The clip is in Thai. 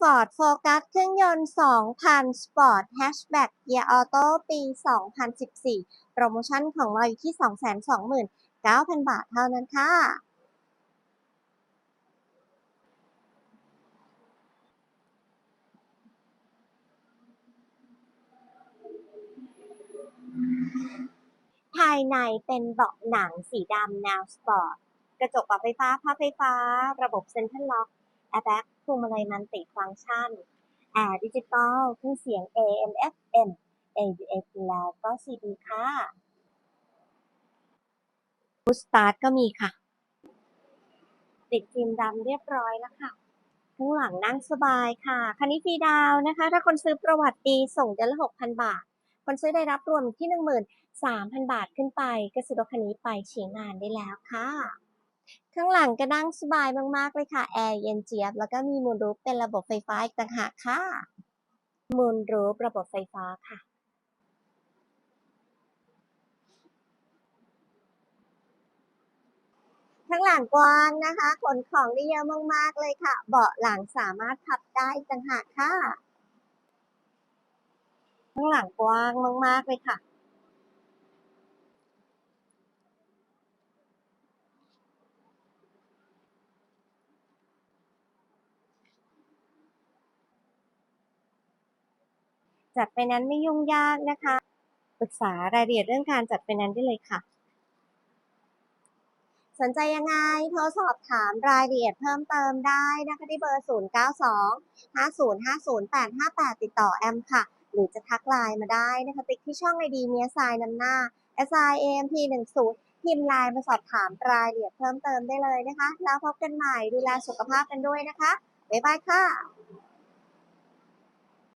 Ford Focus เครื่องยนต์ 2,000 Sport Hatchback Gear Auto ปี 2014 โปรโมชั่นของเราอยู่ที่ 229,000 บาทเท่านั้นค่ะภายในเป็นเบาะหนังสีดำแนวสปอร์ต กระจกปรับไฟฟ้าพับไฟฟ้า ระบบเซ็นทรัลล็อกแอร์แบ็ก พวงมาลัยมันติฟังก์ชันแอร์ดิจิตอลคืองเสียง AM FM ABS แล้วก็ CD ค่ะบูสตาร์ทก็มีค่ะ ติดฟิล์มดำเรียบร้อยแล้วค่ะข้างหลังนั่งสบายค่ะ คันนี้ฟรีดาวนะคะ ถ้าคนซื้อประวัติดีส่งเดือนละ6,000บาท คนซื้อได้รับรวมที่13,000บาทขึ้นไป ก็ซื้อรถคันนี้ไปใช้งานได้แล้วค่ะ ข้างหลังก็นั่งสบายมากๆเลยค่ะ แอร์เย็นเจี๊ยบ แล้วก็มีมูนรูฟเป็นระบบไฟฟ้าอีกต่างหากค่ะ มูนรูฟระบบไฟฟ้าค่ะ ข้างหลังกว้างนะคะขนของได้เยอะมากๆเลยค่ะ เบาะหลังสามารถพับได้ต่างหากค่ะ ข้างหลังกว้างมากๆเลยค่ะ จัดไฟแนนซ์ไม่ยุ่งยากนะคะ ปรึกษารายละเอียดเรื่องการจัดไฟแนนซ์ได้เลยค่ะ สนใจยังไงโทรสอบถามรายละเอียดเพิ่มเติมได้นะคะที่เบอร์ 092 5050 858 ติดต่อแอมค่ะ หรือจะทักไลน์มาได้นะคะติ๊กที่ช่องไอดีเมียสายนำหน้า S I A M P 10พิมพ์ไลน์มาสอบถามรายละเอียดเพิ่มเติมได้เลยนะคะ แล้วพบกันใหม่ดูแลสุขภาพกันด้วยนะคะ บ๊ายบายค่ะ